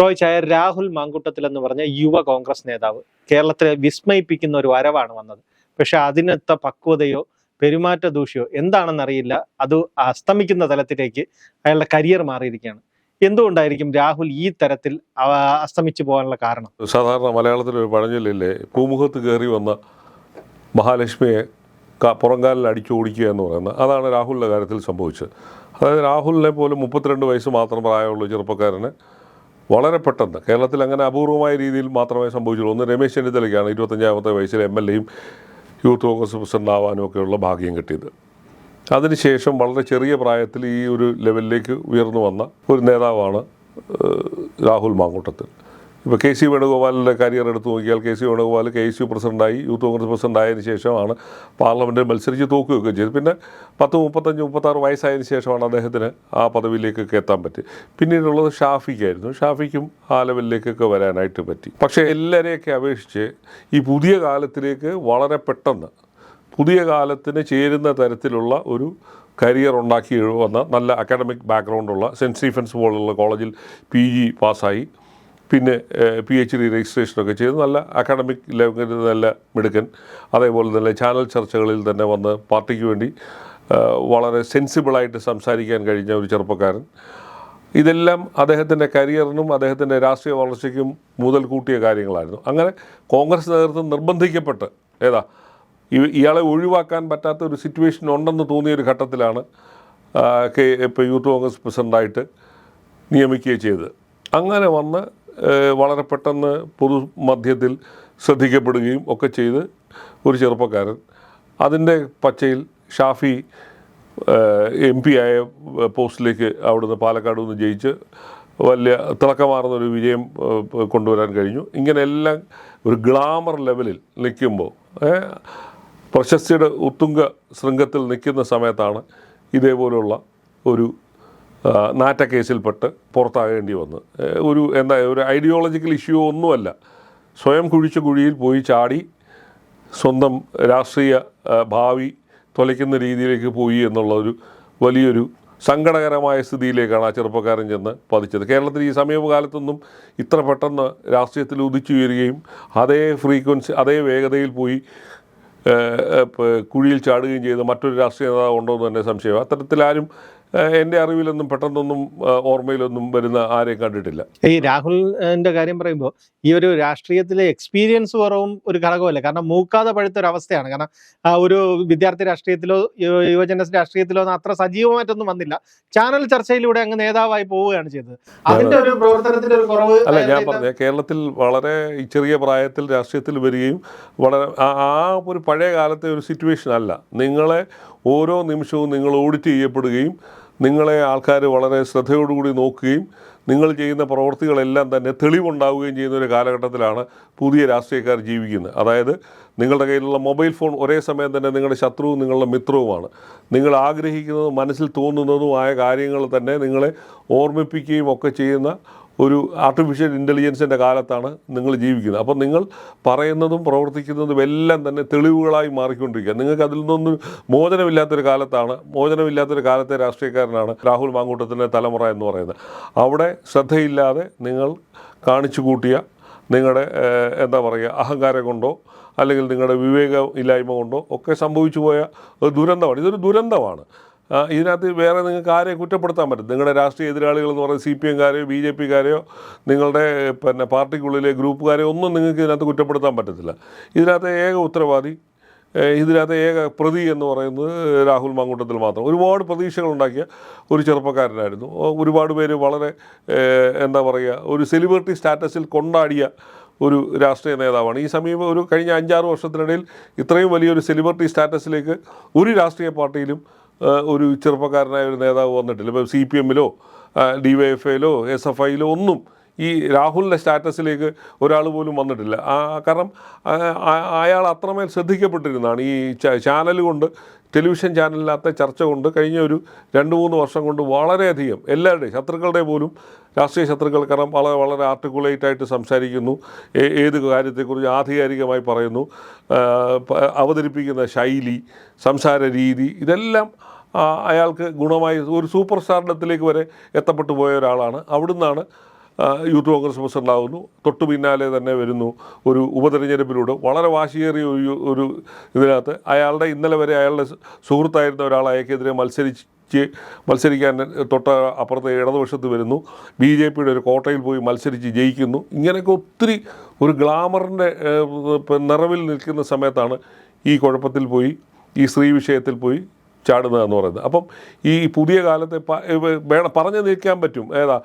റോയ് ചായർ രാഹുൽ മാങ്കുട്ടത്തിൽ എന്ന് പറഞ്ഞ യുവ കോൺഗ്രസ് നേതാവ് കേരളത്തിലെ വിസ്മയിപ്പിക്കുന്ന ഒരു വരവാണ് വന്നത്. പക്ഷെ അതിനൊത്ത പക്വതയോ പെരുമാറ്റ ദൂഷ്യോ എന്താണെന്നറിയില്ല. അത് അസ്തമിക്കുന്ന തലത്തിലേക്ക് അയാളുടെ കരിയർ മാറിയിരിക്കുകയാണ്. എന്തുകൊണ്ടായിരിക്കും രാഹുൽ ഈ തരത്തിൽ അസ്തമിച്ചു പോകാനുള്ള കാരണം? സാധാരണ മലയാളത്തിൽ ഒരു പഴഞ്ചൊല്ലില്ലേ പൂമുഖത്ത് കയറി വന്ന മഹാലക്ഷ്മിയെ പുറങ്കാലിൽ അടിച്ചു ഓടിക്കുക എന്ന് പറയുന്നത്. അതാണ് രാഹുലിന്റെ കാര്യത്തിൽ സംഭവിച്ചത്. അതായത് രാഹുലിനെ പോലും മുപ്പത്തിരണ്ട് വയസ്സ് മാത്രം പ്രായമുള്ള ചെറുപ്പക്കാരന് വളരെ പെട്ടെന്ന്. കേരളത്തിൽ അങ്ങനെ അപൂർവമായ രീതിയിൽ മാത്രമേ സംഭവിച്ചുള്ളൂ. ഒന്ന് രമേശ് ചെന്നിത്തലയ്ക്കാണ് ഇരുപത്തഞ്ചാമത്തെ വയസ്സിൽ എം എൽ എയും യൂത്ത് കോൺഗ്രസ് പ്രസിഡന്റ് ആവാനും ഒക്കെയുള്ള ഭാഗ്യം കിട്ടിയത്. അതിനുശേഷം വളരെ ചെറിയ പ്രായത്തിൽ ഈ ഒരു ലെവലിലേക്ക് ഉയർന്നു വന്ന ഒരു നേതാവാണ് രാഹുൽ മാങ്കൂട്ടത്തിൽ. ഇപ്പോൾ കെ സി വേണുഗോപാലിന്റെ കരിയർ എടുത്തു നോക്കിയാൽ K C Venugopal K S U പ്രസിഡന്റായി യൂത്ത് കോൺഗ്രസ് പ്രസിഡന്റ് ആയതിനു ശേഷമാണ് പാർലമെന്റിൽ മത്സരിച്ച് തോക്കുകയൊക്കെ ചെയ്തു പിന്നെ പത്ത് മുപ്പത്തഞ്ച് മുപ്പത്താറ് വയസ്സായതിനു ശേഷമാണ് അദ്ദേഹത്തിന് ആ പദവിയിലേക്കൊക്കെ എത്താൻ പറ്റി പിന്നീടുള്ളത് ഷാഫിക്കായിരുന്നു. ഷാഫിക്കും ആ ലെവലിലേക്കൊക്കെ വരാനായിട്ട് പറ്റി. പക്ഷേ എല്ലാവരെയൊക്കെ അപേക്ഷിച്ച് ഈ പുതിയ കാലത്തിലേക്ക് വളരെ പെട്ടെന്ന് പുതിയ കാലത്തിന് ചേരുന്ന തരത്തിലുള്ള ഒരു കരിയർ ഉണ്ടാക്കി വന്ന നല്ല അക്കാഡമിക് ബാക്ക്ഗ്രൗണ്ടുള്ള സെന്റ് സ്റ്റീഫൻസ് പോലുള്ള കോളേജിൽ പി ജി പാസ്സായി. പിന്നെ പി എച്ച് ഡി രജിസ്ട്രേഷനൊക്കെ ചെയ്ത് നല്ല അക്കാഡമിക് ലെവലിൽ നല്ല മിടുക്കൻ അതേപോലെ തന്നെ ചാനൽ ചർച്ചകളിൽ തന്നെ വന്ന് പാർട്ടിക്ക് വേണ്ടി വളരെ സെൻസിബിളായിട്ട് സംസാരിക്കാൻ കഴിഞ്ഞ ഒരു ചെറുപ്പക്കാരൻ. ഇതെല്ലാം അദ്ദേഹത്തിന്റെ കരിയറിനും അദ്ദേഹത്തിന്റെ രാഷ്ട്രീയ വളർച്ചയ്ക്കും മുതൽ കൂട്ടിയ കാര്യങ്ങളായിരുന്നു. അങ്ങനെ കോൺഗ്രസ് നേതൃത്വം നിർബന്ധിക്കപ്പെട്ട് ഏതാ ഇയാളെ ഒഴിവാക്കാൻ പറ്റാത്ത ഒരു സിറ്റുവേഷൻ ഉണ്ടെന്ന് തോന്നിയ ഒരു ഘട്ടത്തിലാണ് കെ ഇപ്പോൾ യൂത്ത് കോൺഗ്രസ് പ്രസിഡന്റായിട്ട് നിയമിക്കുകയും ചെയ്തത്. അങ്ങനെ വന്ന് വളരെ പെട്ടെന്ന് പൊതു മധ്യത്തിൽ ശ്രദ്ധിക്കപ്പെടുകയും ഒക്കെ ചെയ്ത് ഒരു ചെറുപ്പക്കാരൻ. അതിന്റെ പച്ചയിൽ ഷാഫി എം പി ആയ പോസ്റ്റിലേക്ക് അവിടുന്ന് പാലക്കാട് നിന്ന് ജയിച്ച് വലിയ തിളക്കമാർന്ന ഒരു വിജയം കൊണ്ടുവരാൻ കഴിഞ്ഞു. ഇങ്ങനെയെല്ലാം ഒരു ഗ്ലാമർ ലെവലിൽ നിൽക്കുമ്പോൾ പ്രശസ്തിയുടെ ഉത്തുംഗ ശൃംഗത്തിൽ നിൽക്കുന്ന സമയത്താണ് ഇതേപോലുള്ള ഒരു ആ, നാറ്റക്കേസിൽപ്പെട്ട് പുറത്താകേണ്ടി വന്ന്. ഒരു എന്താ ഒരു ഐഡിയോളജിക്കൽ ഇഷ്യൂ ഒന്നുമല്ല. സ്വയം കുഴിച്ച കുഴിയിൽ പോയി ചാടി സ്വന്തം രാഷ്ട്രീയ ഭാവി തൊലയ്ക്കുന്ന രീതിയിലേക്ക് പോയി എന്നുള്ള ഒരു വലിയൊരു സങ്കടകരമായ സ്ഥിതിയിലേക്കാണ് ആ ചെറുപ്പക്കാരൻ ചെന്ന് പതിച്ചത്. കേരളത്തിൽ ഈ സമീപകാലത്തൊന്നും ഇത്ര പെട്ടെന്ന് രാഷ്ട്രീയത്തിൽ ഉദിച്ചുയരുകയും അതേ ഫ്രീക്വൻസി അതേ വേഗതയിൽ പോയി കുഴിയിൽ ചാടുകയും ചെയ്ത് മറ്റൊരു രാഷ്ട്രീയ നേതാവ് ഉണ്ടോ എന്ന് തന്നെ സംശയം അത്തരത്തിലാരും എന്റെ അറിവിലൊന്നും പെട്ടെന്നൊന്നും ഓർമ്മയിലൊന്നും വരുന്ന ആരെയും കണ്ടിട്ടില്ല. ഈ രാഹുലിന്റെ കാര്യം പറയുമ്പോൾ ഈ ഒരു രാഷ്ട്രീയത്തിലെ എക്സ്പീരിയൻസ് കുറവും ഒരു ഘടകമല്ല. കാരണം മൂക്കാതെ പഴുത്ത ഒരു അവസ്ഥയാണ്. കാരണം ഒരു വിദ്യാർത്ഥി രാഷ്ട്രീയത്തിലോ യുവജന രാഷ്ട്രീയത്തിലോ ഒന്നും അത്ര സജീവമായിട്ടൊന്നും വന്നില്ല. ചാനൽ ചർച്ചയിലൂടെ അങ്ങ് നേതാവായി പോവുകയാണ് ചെയ്തത്. അതിന്റെ ഒരു പ്രവർത്തനത്തിന്റെ ഒരു കുറവ് അല്ല ഞാൻ പറഞ്ഞു കേരളത്തിൽ വളരെ ചെറിയ പ്രായത്തിൽ രാഷ്ട്രീയത്തിൽ വരികയും വളരെ ആ ഒരു പഴയ കാലത്തെ ഒരു സിറ്റുവേഷൻ അല്ല. നിങ്ങളെ ഓരോ നിമിഷവും നിങ്ങൾ ഓഡിറ്റ് ചെയ്യപ്പെടുകയും നിങ്ങളെ ആൾക്കാർ വളരെ ശ്രദ്ധയോടുകൂടി നോക്കുകയും നിങ്ങൾ ചെയ്യുന്ന പ്രവൃത്തികളെല്ലാം തന്നെ തെളിവുണ്ടാവുകയും ചെയ്യുന്ന ഒരു കാലഘട്ടത്തിലാണ് പുതിയ രാഷ്ട്രീയക്കാർ ജീവിക്കുന്നത്. അതായത് നിങ്ങളുടെ കയ്യിലുള്ള മൊബൈൽ ഫോൺ ഒരേ സമയം തന്നെ നിങ്ങളുടെ ശത്രുവും നിങ്ങളുടെ മിത്രവുമാണ്. നിങ്ങൾ ആഗ്രഹിക്കുന്നതും മനസ്സിൽ തോന്നുന്നതുമായ കാര്യങ്ങൾ തന്നെ നിങ്ങളെ ഓർമ്മിപ്പിക്കുകയും ഒക്കെ ചെയ്യുന്ന ഒരു ആർട്ടിഫിഷ്യൽ ഇന്റലിജൻസിന്റെ കാലത്താണ് നിങ്ങൾ ജീവിക്കുന്നത്. അപ്പോൾ നിങ്ങൾ പറയുന്നതും പ്രവർത്തിക്കുന്നതും എല്ലാം തന്നെ തെളിവുകളായി മാറിക്കൊണ്ടിരിക്കുക. നിങ്ങൾക്ക് അതിൽ നിന്നൊന്നും മോചനമില്ലാത്തൊരു കാലത്താണ് മോചനമില്ലാത്തൊരു കാലത്തെ രാഷ്ട്രീയക്കാരനാണ് രാഹുൽ മാങ്കൂട്ടത്തിന്റെ തലമുറ എന്ന് പറയുന്നത്. അവിടെ ശ്രദ്ധയില്ലാതെ നിങ്ങൾ കാണിച്ചു കൂട്ടിയ നിങ്ങളുടെ എന്താ പറയുക അഹങ്കാരം കൊണ്ടോ അല്ലെങ്കിൽ നിങ്ങളുടെ വിവേക ഇല്ലായ്മ കൊണ്ടോ ഒക്കെ സംഭവിച്ചു പോയ ഒരു ദുരന്തമാണ്. ഇതൊരു ദുരന്തമാണ്. ഇതിനകത്ത് വേറെ നിങ്ങൾക്ക് ആരെയും കുറ്റപ്പെടുത്താൻ പറ്റും നിങ്ങളുടെ രാഷ്ട്രീയ എതിരാളികൾ എന്ന് പറയുന്നത് സി പി എംകാരെയോ ബി ജെ പിക്കാരെയോ നിങ്ങളുടെ പിന്നെ പാർട്ടിക്കുള്ളിലെ ഗ്രൂപ്പുകാരെയോ ഒന്നും നിങ്ങൾക്ക് ഇതിനകത്ത് കുറ്റപ്പെടുത്താൻ പറ്റത്തില്ല. ഇതിനകത്ത് ഏക ഉത്തരവാദി ഇതിനകത്ത് ഏക പ്രതി എന്ന് പറയുന്നത് രാഹുൽ മാങ്കൂട്ടത്തിൽ മാത്രം. ഒരുപാട് പ്രതീക്ഷകളുണ്ടാക്കിയ ഒരു ചെറുപ്പക്കാരനായിരുന്നു. ഒരുപാട് പേര് വളരെ എന്താ പറയുക ഒരു സെലിബ്രിറ്റി സ്റ്റാറ്റസിൽ കൊണ്ടാടിയ ഒരു രാഷ്ട്രീയ നേതാവാണ്. ഈ സമീപം ഒരു കഴിഞ്ഞ അഞ്ചാറ് വർഷത്തിനിടയിൽ ഇത്രയും വലിയൊരു സെലിബ്രിറ്റി സ്റ്റാറ്റസിലേക്ക് ഒരു രാഷ്ട്രീയ പാർട്ടിയിലും ഒരു ചെറുപ്പക്കാരനായ ഒരു നേതാവ് വന്നിട്ടില്ല. ഇപ്പോൾ സി പി എമ്മിലോ ഡി വൈ എഫ് ഐയിലോ എസ് എഫ് ഐയിലോ ഒന്നും ഈ രാഹുലിന്റെ സ്റ്റാറ്റസിലേക്ക് ഒരാൾ പോലും വന്നിട്ടില്ല. ആ, കാരണം അയാൾ അത്രമേൽ ശ്രദ്ധിക്കപ്പെട്ടിരുന്നതാണ്. ഈ ചാനൽ കൊണ്ട് ടെലിവിഷൻ ചാനലിനകത്തെ ചർച്ച കൊണ്ട് കഴിഞ്ഞ ഒരു രണ്ട് മൂന്ന് വർഷം കൊണ്ട് വളരെയധികം എല്ലാവരുടെയും ശത്രുക്കളുടെ പോലും രാഷ്ട്രീയ ശത്രുക്കൾ കാരണം വളരെ വളരെ ആർട്ടിക്കുലേറ്റ് ആയിട്ട് സംസാരിക്കുന്നു. ഏത് കാര്യത്തെക്കുറിച്ച് ആധികാരികമായി പറയുന്നു. അവതരിപ്പിക്കുന്ന ശൈലി സംസാര രീതി ഇതെല്ലാം അയാൾക്ക് ഗുണമായി ഒരു സൂപ്പർ സ്റ്റാർഡത്തിലേക്ക് വരെ എത്തപ്പെട്ടു പോയ ഒരാളാണ്. അവിടുന്നാണ് യൂത്ത് കോൺഗ്രസ് പ്രസിഡന്റ് ആകുന്നു തൊട്ടു പിന്നാലെ തന്നെ വരുന്നു ഒരു ഉപതെരഞ്ഞെടുപ്പിലൂടെ. വളരെ വാശിയേറിയ ഒരു ഒരു ഇതിനകത്ത് അയാളുടെ ഇന്നലെ വരെ അയാളുടെ സുഹൃത്തായിരുന്ന ഒരാൾ അയാൾക്കെതിരെ മത്സരിച്ച് മത്സരിക്കാൻ തൊട്ട അപ്പുറത്തെ ഇടതുപക്ഷത്ത് വരുന്നു. ബി ജെ പിയുടെ ഒരു കോട്ടയിൽ പോയി മത്സരിച്ച് ജയിക്കുന്നു. ഇങ്ങനെയൊക്കെ ഒത്തിരി ഒരു ഗ്ലാമറിന്റെ നിറവിൽ നിൽക്കുന്ന സമയത്താണ് ഈ കുഴപ്പത്തിൽ പോയി ഈ സ്ത്രീ വിഷയത്തിൽ പോയി ചാടുന്നത് എന്ന് പറയുന്നത്. അപ്പം ഈ പുതിയ കാലത്തെ വേണം പറഞ്ഞു നിൽക്കാൻ പറ്റും. ഏതാ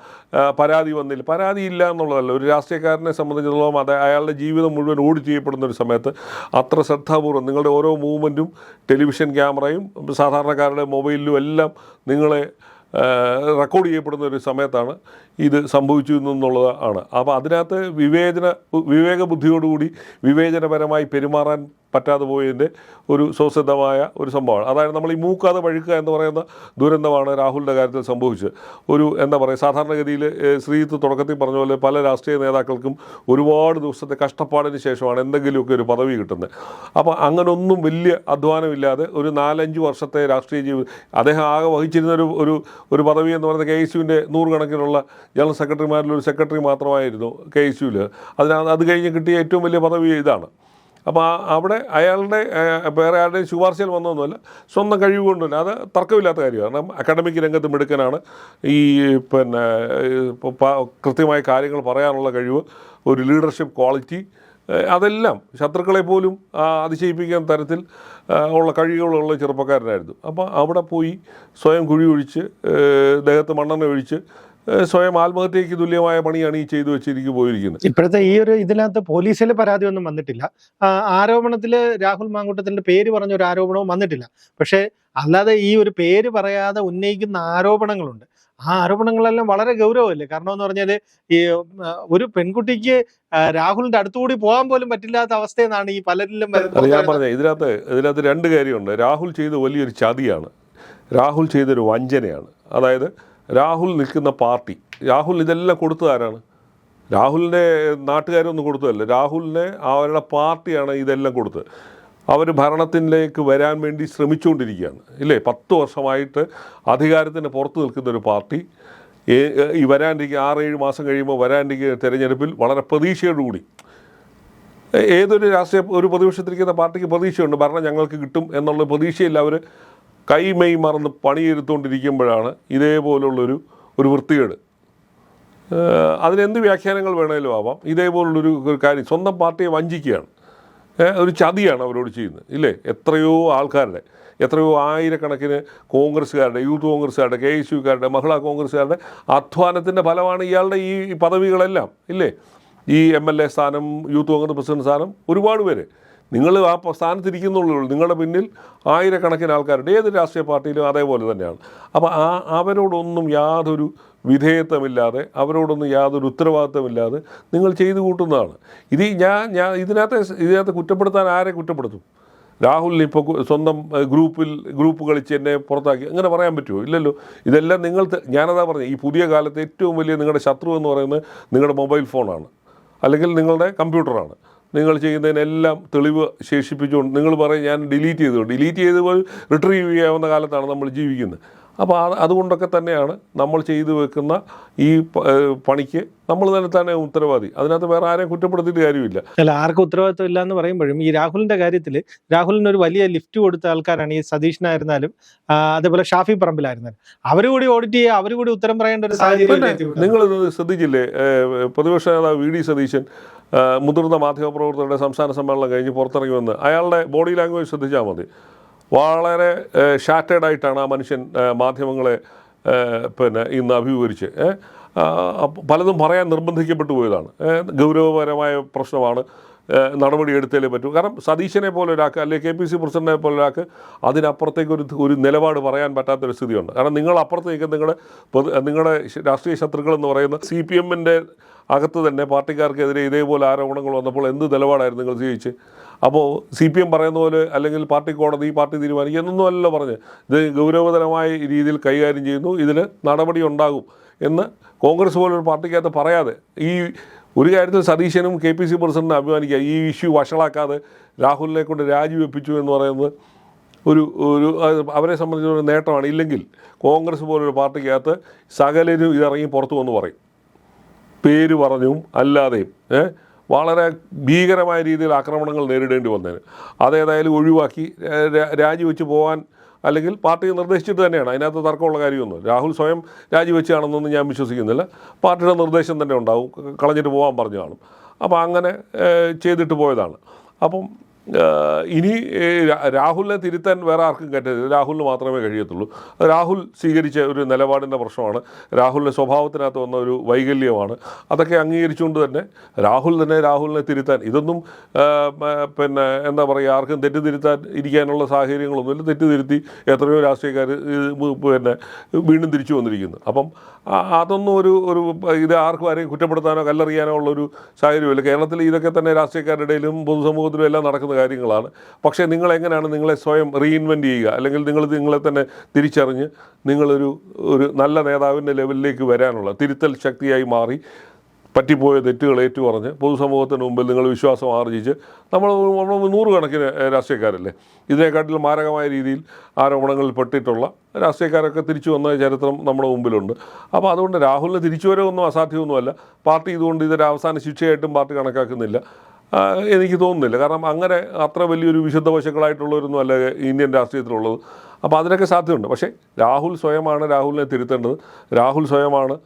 പരാതി വന്നില്ല. പരാതി ഇല്ല എന്നുള്ളതല്ല. ഒരു രാഷ്ട്രീയക്കാരനെ സംബന്ധിച്ചിടത്തോളം അത് അയാളുടെ ജീവിതം മുഴുവൻ ഓഡിറ്റ് ചെയ്യപ്പെടുന്ന ഒരു സമയത്ത് അത്ര ശ്രദ്ധാപൂർവം നിങ്ങളുടെ ഓരോ മൂവ്മെന്റും ടെലിവിഷൻ ക്യാമറയും സാധാരണക്കാരുടെ മൊബൈലിലും എല്ലാം നിങ്ങളെ റെക്കോർഡ് ചെയ്യപ്പെടുന്ന ഒരു സമയത്താണ് ഇത് സംഭവിച്ചു എന്നുള്ളത് ആണ്. അപ്പോൾ അതിനകത്ത് വിവേചന വിവേക ബുദ്ധിയോടുകൂടി വിവേചനപരമായി പെരുമാറാൻ പറ്റാതെ പോയതിന്റെ ഒരു സ്വസിദ്ധമായ ഒരു സംഭവമാണ്. അതായത് നമ്മൾ ഈ മൂക്കാതെ വഴുക്കുക എന്ന് പറയുന്ന ദുരന്തമാണ് രാഹുലിന്റെ കാര്യത്തിൽ സംഭവിച്ചത്. ഒരു എന്താ പറയുക സാധാരണഗതിയിൽ ശ്രീജിത്ത് തുടക്കത്തിൽ പറഞ്ഞ പോലെ പല രാഷ്ട്രീയ നേതാക്കൾക്കും ഒരുപാട് ദിവസത്തെ കഷ്ടപ്പാടിന് ശേഷമാണ് എന്തെങ്കിലുമൊക്കെ ഒരു പദവി കിട്ടുന്നത്. അപ്പോൾ അങ്ങനൊന്നും വലിയ അധ്വാനമില്ലാതെ ഒരു നാലഞ്ച് വർഷത്തെ രാഷ്ട്രീയ ജീവിതം അദ്ദേഹം ആകെ വഹിച്ചിരുന്ന ഒരു ഒരു ഒരു പദവി എന്ന് പറയുന്നത് കെ എസ് യുവിന്റെ നൂറുകണക്കിനുള്ള ജനറൽ സെക്രട്ടറിമാരിൽ ഒരു സെക്രട്ടറി മാത്രമായിരുന്നു കെ എസ് യുവിൽ. അതിനകത്ത് അത് കഴിഞ്ഞ് കിട്ടിയ ഏറ്റവും വലിയ പദവി ഇതാണ്. അപ്പോൾ അവിടെ അയാളുടെ വേറെ ആരുടെയും ശുപാർശയിൽ വന്നതൊന്നുമല്ല സ്വന്തം കഴിവ് കൊണ്ട് തന്നെ അത് തർക്കമില്ലാത്ത കാര്യമാണ്. കാരണം അക്കാഡമിക് രംഗത്ത് മിടുക്കനാണ്. ഈ പിന്നെ കൃത്യമായ കാര്യങ്ങൾ പറയാനുള്ള കഴിവ് ഒരു ലീഡർഷിപ്പ് ക്വാളിറ്റി അതെല്ലാം ശത്രുക്കളെ പോലും അതിശയിപ്പിക്കാൻ തരത്തിൽ ഉള്ള കഴിവുകളുള്ള ചെറുപ്പക്കാരനായിരുന്നു. അപ്പോൾ അവിടെ പോയി സ്വയം കുഴി ഒഴിച്ച് ദേഹത്ത് മണ്ണെണ്ണ ഒഴിച്ച് സ്വയം ആത്മഹത്യക്ക് തുല്യമായ പണിയാണ് ഈ ചെയ്തു വെച്ചിരിക്കും പോയിരിക്കുന്നത്. ഇപ്പോഴത്തെ ഈ ഒരു ഇതിനകത്ത് പോലീസിൽ പരാതി ഒന്നും വന്നിട്ടില്ല. ആരോപണത്തിൽ രാഹുൽ മാങ്കൂട്ടത്തിന്റെ പേര് പറഞ്ഞ ഒരു ആരോപണവും വന്നിട്ടില്ല. പക്ഷേ അല്ലാതെ ഈ ഒരു പേര് പറയാതെ ഉന്നയിക്കുന്ന ആരോപണങ്ങളുണ്ട്. ആ ആരോപണങ്ങളെല്ലാം വളരെ ഗൗരവമല്ലേ? കാരണം എന്ന് പറഞ്ഞാൽ ഈ ഒരു പെൺകുട്ടിക്ക് രാഹുലിന്റെ അടുത്തുകൂടി പോകാൻ പോലും പറ്റില്ലാത്ത അവസ്ഥയെന്നാണ് ഈ പലരിലും ഞാൻ പറഞ്ഞത് ഇതിനകത്ത് ഇതിനകത്ത് രണ്ട് കാര്യമുണ്ട്. രാഹുൽ ചെയ്ത വലിയൊരു ചതിയാണ്. രാഹുൽ ചെയ്തൊരു വഞ്ചനയാണ്. അതായത് രാഹുൽ നിൽക്കുന്ന പാർട്ടി. രാഹുൽ ഇതെല്ലാം കൊടുത്തത് ആരാണ് രാഹുലിന്റെ നാട്ടുകാരൊന്നും കൊടുത്തതല്ല. രാഹുലിനെ അവരുടെ പാർട്ടിയാണ് ഇതെല്ലാം കൊടുത്തത്. അവർ ഭരണത്തിലേക്ക് വരാൻ വേണ്ടി ശ്രമിച്ചുകൊണ്ടിരിക്കുകയാണ്. ഇല്ലേ? പത്ത് വർഷമായിട്ട് അധികാരത്തിന് പുറത്ത് നിൽക്കുന്ന ഒരു പാർട്ടി. ഈ വരാനിരിക്കുക ആറേഴ് മാസം കഴിയുമ്പോൾ വരാനിരിക്കുന്ന തിരഞ്ഞെടുപ്പിൽ വളരെ പ്രതീക്ഷയോടുകൂടി. ഏതൊരു രാഷ്ട്രീയ ഒരു പ്രതിപക്ഷത്തിരിക്കുന്ന പാർട്ടിക്ക് പ്രതീക്ഷയുണ്ട്. ഭരണം ഞങ്ങൾക്ക് കിട്ടും എന്നുള്ള പ്രതീക്ഷയിൽ അവർ. കൈമെയ് മറന്ന് പണിയെടുത്തുകൊണ്ടിരിക്കുമ്പോഴാണ് ഇതേപോലുള്ളൊരു ഒരു വൃത്തികേട്. അതിനെന്ത് വ്യാഖ്യാനങ്ങൾ വേണമെങ്കിലും ആവാം. ഇതേപോലുള്ളൊരു കാര്യം സ്വന്തം പാർട്ടിയെ വഞ്ചിക്കുകയാണ്. ഒരു ചതിയാണ് അവരോട് ചെയ്യുന്നത്. ഇല്ലേ? എത്രയോ ആൾക്കാരുടെ എത്രയോ ആയിരക്കണക്കിന് കോൺഗ്രസ്സുകാരുടെ യൂത്ത് കോൺഗ്രസ്സുകാരുടെ കെ എസ് യുക്കാരുടെ മഹിളാ കോൺഗ്രസ്സുകാരുടെ അധ്വാനത്തിന്റെ ഫലമാണ് ഇയാളുടെ ഈ പദവികളെല്ലാം. ഇല്ലേ? ഈ എം എൽ എ സ്ഥാനം യൂത്ത് കോൺഗ്രസ് പ്രസിഡന്റ് സ്ഥാനം ഒരുപാട് പേര്. നിങ്ങൾ ആ സ്ഥാനത്തിരിക്കുന്നുള്ളൂ. നിങ്ങളുടെ പിന്നിൽ ആയിരക്കണക്കിന് ആൾക്കാരുണ്ട്. ഏത് രാഷ്ട്രീയ പാർട്ടിയിലും അതേപോലെ തന്നെയാണ്. അപ്പോൾ ആ അവരോടൊന്നും യാതൊരു വിധേയത്വമില്ലാതെ അവരോടൊന്നും യാതൊരു ഉത്തരവാദിത്തമില്ലാതെ നിങ്ങൾ ചെയ്തു കൂട്ടുന്നതാണ്. ഇത് ഞാൻ ഞാൻ ഇതിനകത്ത് ഇതിനകത്ത് കുറ്റപ്പെടുത്താൻ ആരെ കുറ്റപ്പെടുത്തും? രാഹുലിന് ഇപ്പോൾ സ്വന്തം ഗ്രൂപ്പിൽ ഗ്രൂപ്പ് കളിച്ച് എന്നെ പുറത്താക്കി. അങ്ങനെ പറയാൻ പറ്റുമോ? ഇല്ലല്ലോ. ഇതെല്ലാം നിങ്ങൾ ഞാനതാ പറഞ്ഞത് ഈ പുതിയ കാലത്ത് ഏറ്റവും വലിയ നിങ്ങളുടെ ശത്രു എന്ന് പറയുന്നത് നിങ്ങളുടെ മൊബൈൽ ഫോണാണ്. അല്ലെങ്കിൽ നിങ്ങളുടെ കമ്പ്യൂട്ടറാണ്. നിങ്ങൾ ചെയ്യുന്നതിനെല്ലാം തെളിവ് ശേഷിപ്പിച്ചുകൊണ്ട് നിങ്ങൾ പറയും ഞാൻ ഡിലീറ്റ് ചെയ്തു. ഡിലീറ്റ് ചെയ്ത് റിട്രീവ് ചെയ്യാവുന്ന കാലത്താണ് നമ്മൾ ജീവിക്കുന്നത്. അപ്പോൾ അത് അതുകൊണ്ടൊക്കെ തന്നെയാണ് നമ്മൾ ചെയ്തു വെക്കുന്ന ഈ പണിക്ക് നമ്മൾ തന്നെ തന്നെ ഉത്തരവാദി. അതിനകത്ത് വേറെ ആരെയും കുറ്റപ്പെടുത്തിയിട്ട് കാര്യമില്ല. അല്ല ആർക്കും ഉത്തരവാദിത്വം ഇല്ല എന്ന് പറയുമ്പോഴും ഈ രാഹുലിന്റെ കാര്യത്തിൽ രാഹുലിന് ഒരു വലിയ ലിഫ്റ്റ് കൊടുത്ത ആൾക്കാരാണ് ഈ സതീഷിനായിരുന്നാലും അതേപോലെ ഷാഫി പറമ്പിലായിരുന്നാലും. അവർ കൂടി ഓഡിറ്റ് ചെയ്യുക അവർ കൂടി ഉത്തരം പറയേണ്ട ഒരു സാഹചര്യം നിങ്ങൾ ശ്രദ്ധിച്ചില്ലേ? പ്രതിപക്ഷ നേതാവ് വി ഡി സതീശൻ മുതിർന്ന മാധ്യമപ്രവർത്തകരുടെ സംസ്ഥാന സമ്മേളനം കഴിഞ്ഞ് പുറത്തിറങ്ങി വന്ന് അയാളുടെ ബോഡി ലാംഗ്വേജ് ശ്രദ്ധിച്ചാൽ മതി. വളരെ ഷാറ്റേഡ് ആയിട്ടാണ് ആ മനുഷ്യൻ മാധ്യമങ്ങളെ പിന്നെ ഇന്ന് അഭിമുഖീകരിച്ച് പലതും പറയാൻ നിർബന്ധിക്കപ്പെട്ടു പോയതാണ്. ഗൗരവപരമായ പ്രശ്നമാണ് നടപടി എടുത്തേ പറ്റൂ. കാരണം സതീശനെ പോലെ ഒരാൾക്ക് അല്ലെങ്കിൽ കെ പി സി പ്രസിഡന്റിനെ പോലെ ഒരാൾക്ക് അതിനപ്പുറത്തേക്ക് ഒരു ഒരു നിലപാട് പറയാൻ പറ്റാത്തൊരു സ്ഥിതിയുണ്ട്. കാരണം നിങ്ങൾ അപ്പുറത്തേക്ക് നിങ്ങളുടെ നിങ്ങളുടെ രാഷ്ട്രീയ ശത്രുക്കൾ എന്ന് പറയുന്ന സി പി എമ്മിന്റെ അകത്ത് തന്നെ പാർട്ടിക്കാർക്കെതിരെ ഇതേപോലെ ആരോപണങ്ങൾ വന്നപ്പോൾ എന്ത് നിലപാടായിരുന്നു നിങ്ങൾ സ്വീകരിച്ച് അപ്പോൾ സി പി എം പറയുന്ന പോലെ അല്ലെങ്കിൽ പാർട്ടി കോടതി പാർട്ടി തീരുമാനിക്കുക എന്നൊന്നും അല്ല പറഞ്ഞ്. ഇത് ഗൗരവതരമായ രീതിയിൽ കൈകാര്യം ചെയ്യുന്നു. ഇതിന് നടപടി ഉണ്ടാകും എന്ന് കോൺഗ്രസ് പോലൊരു പാർട്ടിക്കകത്ത് പറയാതെ ഈ ഒരു കാര്യത്തിൽ സതീശനും കെ പി സി പ്രസിഡന്റിനും അഭിമാനിക്കുക. ഈ ഇഷ്യൂ വഷളാക്കാതെ രാഹുലിനെ കൊണ്ട് രാജിവെപ്പിച്ചു എന്ന് പറയുന്നത് ഒരു ഒരു അവരെ സംബന്ധിച്ചൊരു നേട്ടമാണ്. ഇല്ലെങ്കിൽ കോൺഗ്രസ് പോലൊരു പാർട്ടിക്കകത്ത് സകലരും ഇതിറങ്ങി പുറത്തു വന്ന് പറയും. പേര് പറഞ്ഞും അല്ലാതെയും ഏ, വളരെ ഭീകരമായ രീതിയിൽ ആക്രമണങ്ങൾ നേരിടേണ്ടി വന്നതിന് അതേതായാലും ഒഴിവാക്കി രാജിവെച്ച് പോകാൻ അല്ലെങ്കിൽ പാർട്ടി നിർദ്ദേശിച്ചിട്ട് തന്നെയാണ്. അതിനകത്ത് തർക്കമുള്ള കാര്യമൊന്നും. രാഹുൽ സ്വയം രാജിവെച്ചാണെന്നൊന്നും ഞാൻ വിശ്വസിക്കുന്നില്ല. പാർട്ടിയുടെ നിർദ്ദേശം തന്നെ ഉണ്ടാവും. കളഞ്ഞിട്ട് പോകാൻ പറഞ്ഞു കാണും അപ്പോൾ അങ്ങനെ ചെയ്തിട്ട് പോയതാണ്. അപ്പം ഇനി രാഹുലിനെ തിരുത്താൻ വേറെ ആർക്കും പറ്റില്ല രാഹുലിന് മാത്രമേ കഴിയത്തുള്ളൂ. രാഹുൽ സ്വീകരിച്ച ഒരു നിലപാടിന്റെ പ്രശ്നമാണ്. രാഹുലിന്റെ സ്വഭാവത്തിനകത്ത് വന്ന ഒരു വൈകല്യമാണ്. അതൊക്കെ അംഗീകരിച്ചുകൊണ്ട് തന്നെ രാഹുൽ തന്നെ രാഹുലിനെ തിരുത്താൻ ഇതൊന്നും പിന്നെ എന്താ പറയുക ആർക്കും തെറ്റിതിരുത്താൻ ഇരിക്കാനുള്ള സാഹചര്യങ്ങളൊന്നുമില്ല. തെറ്റിതിരുത്തി എത്രയോ രാഷ്ട്രീയക്കാർ പിന്നെ വീണ്ടും തിരിച്ചു വന്നിരിക്കുന്നു. അപ്പം അതൊന്നും ഒരു ഒരു ഇത് ആർക്കും ആരെയും കുറ്റപ്പെടുത്താനോ കല്ലെറിയാനോ ഉള്ളൊരു സാഹചര്യമില്ല. കേരളത്തിൽ ഇതൊക്കെ തന്നെ രാഷ്ട്രീയക്കാരുടെ ഇടയിലും പൊതുസമൂഹത്തിലും എല്ലാം കാര്യങ്ങളാണ്. പക്ഷേ നിങ്ങൾ എങ്ങനെയാണ് നിങ്ങളെ സ്വയം റീഇൻവെന്റ് ചെയ്യുക? അല്ലെങ്കിൽ നിങ്ങൾ നിങ്ങളെ തന്നെ തിരിച്ചറിഞ്ഞ് നിങ്ങളൊരു ഒരു നല്ല നേതാവിന്റെ ലെവലിലേക്ക് വരാനുള്ള തിരുത്തൽ ശക്തിയായി മാറി പറ്റിപ്പോയ തെറ്റുകൾ ഏറ്റുപറഞ്ഞ് പൊതുസമൂഹത്തിന് മുമ്പിൽ നിങ്ങൾ വിശ്വാസം ആർജിച്ച് നമ്മൾ നൂറുകണക്കിന് രാഷ്ട്രീയക്കാരല്ലേ? ഇതിനെക്കാട്ടിൽ മാരകമായ രീതിയിൽ ആരോപണങ്ങളിൽ പെട്ടിട്ടുള്ള രാഷ്ട്രീയക്കാരൊക്കെ തിരിച്ചു വന്ന ചരിത്രം നമ്മുടെ മുമ്പിലുണ്ട്. അപ്പോൾ അതുകൊണ്ട് രാഹുലിന് തിരിച്ചു വരവൊന്നും അസാധ്യമൊന്നുമല്ല. പാർട്ടി ഇതുകൊണ്ട് ഇതൊരു അവസാന ശിക്ഷയായിട്ടും പാർട്ടി കണക്കാക്കുന്നില്ല. എനിക്ക് തോന്നുന്നില്ല. കാരണം അങ്ങനെ അത്ര വലിയൊരു വിശുദ്ധ വശങ്ങളായിട്ടുള്ളവരൊന്നും അല്ല ഇന്ത്യൻ രാഷ്ട്രീയത്തിലുള്ളത്. അപ്പോൾ അതിനൊക്കെ സാധ്യതയുണ്ട്. പക്ഷേ രാഹുൽ സ്വയമാണ് രാഹുലിനെ തിരുത്തേണ്ടത്. രാഹുൽ സ്വയമാണ്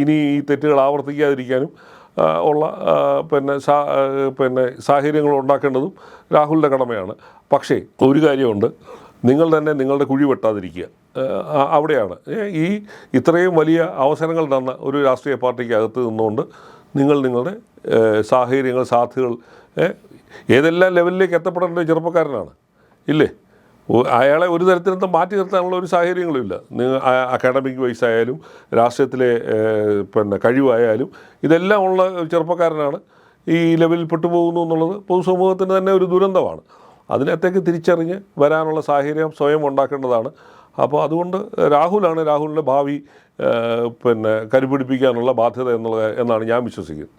ഇനി ഈ തെറ്റുകൾ ആവർത്തിക്കാതിരിക്കാനും ഉള്ള പിന്നെ സാ പിന്നെ സാഹചര്യങ്ങൾ ഉണ്ടാക്കേണ്ടതും രാഹുലിന്റെ കടമയാണ്. പക്ഷേ ഒരു കാര്യമുണ്ട്. നിങ്ങൾ തന്നെ നിങ്ങളുടെ കുഴി വെട്ടാതിരിക്കുക. അവിടെയാണ്. ഈ ഇത്രയും വലിയ അവസരങ്ങൾ തന്ന ഒരു രാഷ്ട്രീയ പാർട്ടിക്ക് അകത്ത് നിന്നുകൊണ്ട് നിങ്ങൾ നിങ്ങളുടെ സാഹചര്യങ്ങൾ സാധ്യതകൾ ഏതെല്ലാം ലെവലിലേക്ക് എത്തപ്പെടേണ്ട ചെറുപ്പക്കാരനാണ്. ഇല്ലേ? അയാളെ ഒരു തരത്തിലും മാറ്റി നിർത്താനുള്ള ഒരു സാഹചര്യങ്ങളും ഇല്ല. നിങ്ങൾ അക്കാഡമിക് വൈസ് ആയാലും രാഷ്ട്രീയത്തിലെ പിന്നെ കഴിവായാലും ഇതെല്ലാം ഉള്ള ചെറുപ്പക്കാരനാണ്. ഈ ലെവലിൽ പെട്ടുപോകുന്നു എന്നുള്ളത് പൊതുസമൂഹത്തിന് തന്നെ ഒരു ദുരന്തമാണ്. അതിനകത്തേക്ക് തിരിച്ചറിഞ്ഞ് വരാനുള്ള സാഹചര്യം സ്വയം ഉണ്ടാക്കേണ്ടതാണ്. അപ്പോൾ അതുകൊണ്ട് രാഹുലാണ് രാഹുലിന്റെ ഭാവി പിന്നെ കരുപിടിപ്പിക്കാനുള്ള ബാധ്യത എന്നുള്ള എന്നാണ് ഞാൻ വിശ്വസിക്കുന്നത്.